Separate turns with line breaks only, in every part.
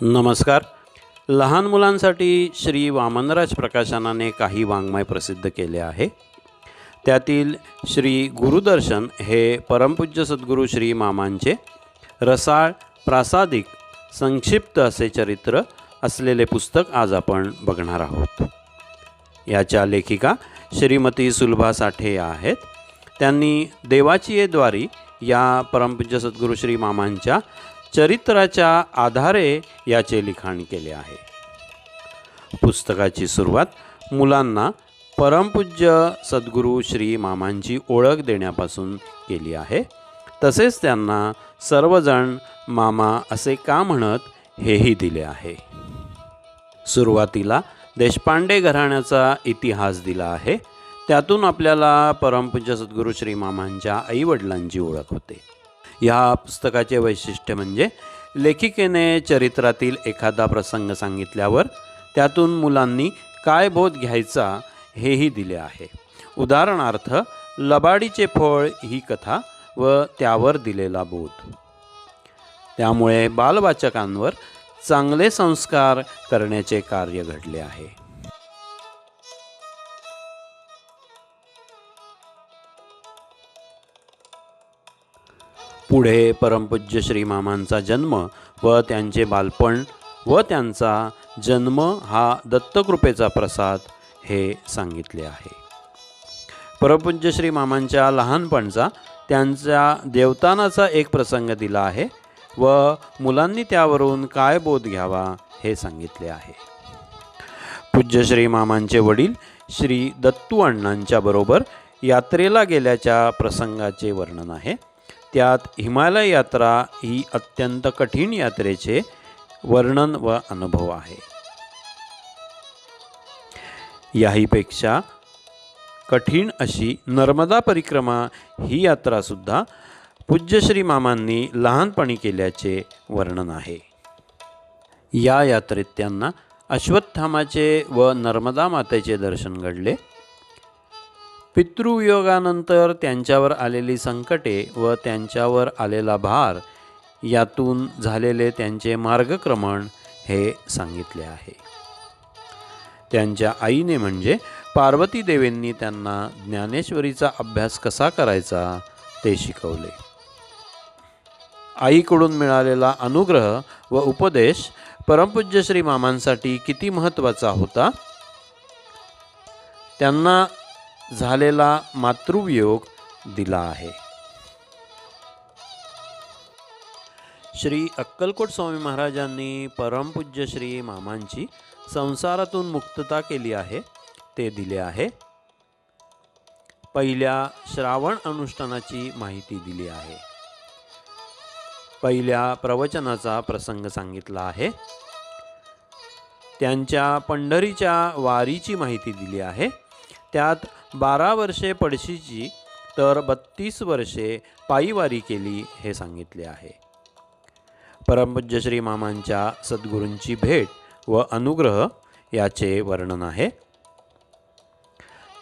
नमस्कार. लहान मुलांसाठी श्री वामनराज प्रकाशनाने काही वाङ्मय प्रसिद्ध केले आहे. त्यातील श्री गुरुदर्शन हे परमपूज्य सद्गुरू श्री मामांचे रसाळ प्रासादिक संक्षिप्त असे चरित्र असलेले पुस्तक आज आपण बघणार आहोत. याच्या लेखिका श्रीमती सुलभा साठे या आहेत. त्यांनी देवाची ये द्वारी या परमपूज्य सद्गुरू श्री मामांच्या चरित्राच्या आधारे याचे लिखाण केले आहे. पुस्तकाची सुरुवात मुलांना परमपूज्य सद्गुरू श्री मामांची ओळख देण्यापासून केली आहे. तसेच त्यांना सर्वजण मामा असे का म्हणत हेही दिले आहे? सुरुवातीला देशपांडे घराण्याचा इतिहास दिला आहे. त्यातून आपल्याला परमपूज्य सद्गुरू श्री मामांच्या आईवडिलांची ओळख होते. या पुस्तकाचे वैशिष्ट्य म्हणजे लेखिकेने चरित्रातील एखादा प्रसंग सांगितल्यावर त्यातून मुलांनी काय बोध घ्यायचा हेही दिले आहे. उदाहरणार्थ लबाडीचे फळ ही कथा व त्यावर दिलेला बोध. त्यामुळे बालवाचकांवर चांगले संस्कार करण्याचे कार्य घडले आहे. पुढे परमपूज्य श्री मामांचा जन्म व त्यांचे बालपण व त्यांचा जन्म हा दत्तकृपेचा प्रसाद हे सांगितले आहे. परमपूज्य श्री मामांच्या लहानपणचा त्यांच्या देवतानाचा एक प्रसंग दिला आहे व मुलांनी त्यावरून काय बोध घ्यावा हे सांगितले आहे. पूज्य श्री मामांचे वडील श्री दत्तू अण्णांच्या बरोबर यात्रेला गेल्याच्या प्रसंगाचे वर्णन आहे. त्यात हिमालय यात्रा ही अत्यंत कठीण यात्रेचे वर्णन व अनुभव आहे. याहीपेक्षा कठीण अशी नर्मदा परिक्रमा ही यात्रासुद्धा पूज्यश्री मामांनी लहानपणी केल्याचे वर्णन आहे. या यात्रेत त्यांना अश्वत्थामाचे व नर्मदा मातेचे दर्शन घडले. पितृवियोगानंतर त्यांच्यावर आलेली संकटे व त्यांच्यावर आलेला भार यातून झालेले त्यांचे मार्गक्रमण हे सांगितले आहे. त्यांच्या आईने म्हणजे पार्वती देवींनी त्यांना ज्ञानेश्वरीचा अभ्यास कसा करायचा ते शिकवले. आईकडून मिळालेला अनुग्रह व उपदेश परमपूज्य श्री मामांसाठी किती महत्त्वाचा होता? त्यांना झालेला मातृवियोग दिला आहे. श्री अक्कलकोट स्वामी महाराजांनी परमपूज्य श्री मामांची संसारातून मुक्तता केली आहे ते दिले आहे. पहिल्या श्रावण अनुष्ठानाची माहिती दिली आहे. पहिल्या प्रवचनाचा प्रसंग सांगितला आहे. त्यांच्या पंढरीच्या वारीची माहिती दिली आहे. त्यात बारा वर्षे पडशीची तर बत्तीस वर्षे पायीवारी केली हे सांगितले आहे. परमपूज्य श्री मामांच्या सद्गुरूंची भेट व अनुग्रह याचे वर्णन आहे.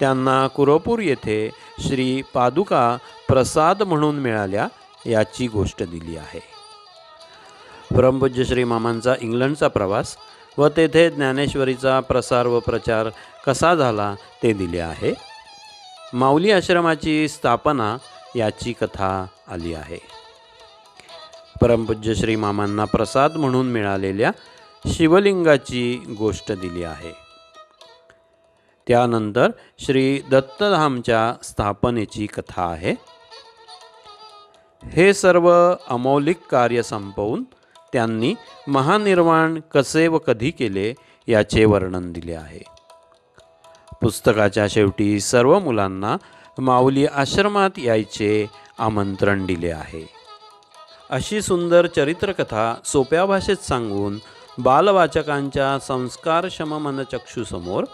त्यांना कुरोपूर येथे श्री पादुका प्रसाद म्हणून मिळाल्या याची गोष्ट दिली आहे. परमपूज्य श्री मामांचा इंग्लंडचा प्रवास व तेथे ज्ञानेश्वरीचा प्रसार व प्रचार कसा झाला ते दिले आहे. माऊली आश्रमाची स्थापना याची कथा आली आहे. परमपूज्य श्री मामांना प्रसाद म्हणून मिळालेल्या शिवलिंगाची गोष्ट दिली आहे. त्यानंतर श्री दत्तधामच्या स्थापनेची कथा आहे. हे सर्व अमौलिक कार्य संपवून त्यांनी महानिर्वाण कसे व कधी केले याचे वर्णन दिले आहे. पुस्तकाच्या शेवटी सर्व मुलांना माऊली आश्रमात यायचे आमंत्रण दिले आहे. अशी सुंदर चरित्रकथा सोप्या भाषेत सांगून बालवाचकांच्या संस्कारक्षम शममनचक्षूसमोर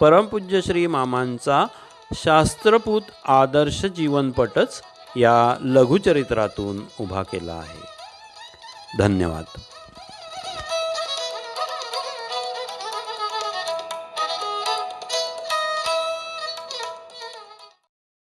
परमपूज्य श्री मामांचा शास्त्रपूत आदर्श जीवनपटच या लघुचरित्रातून उभा केला आहे. धन्यवाद.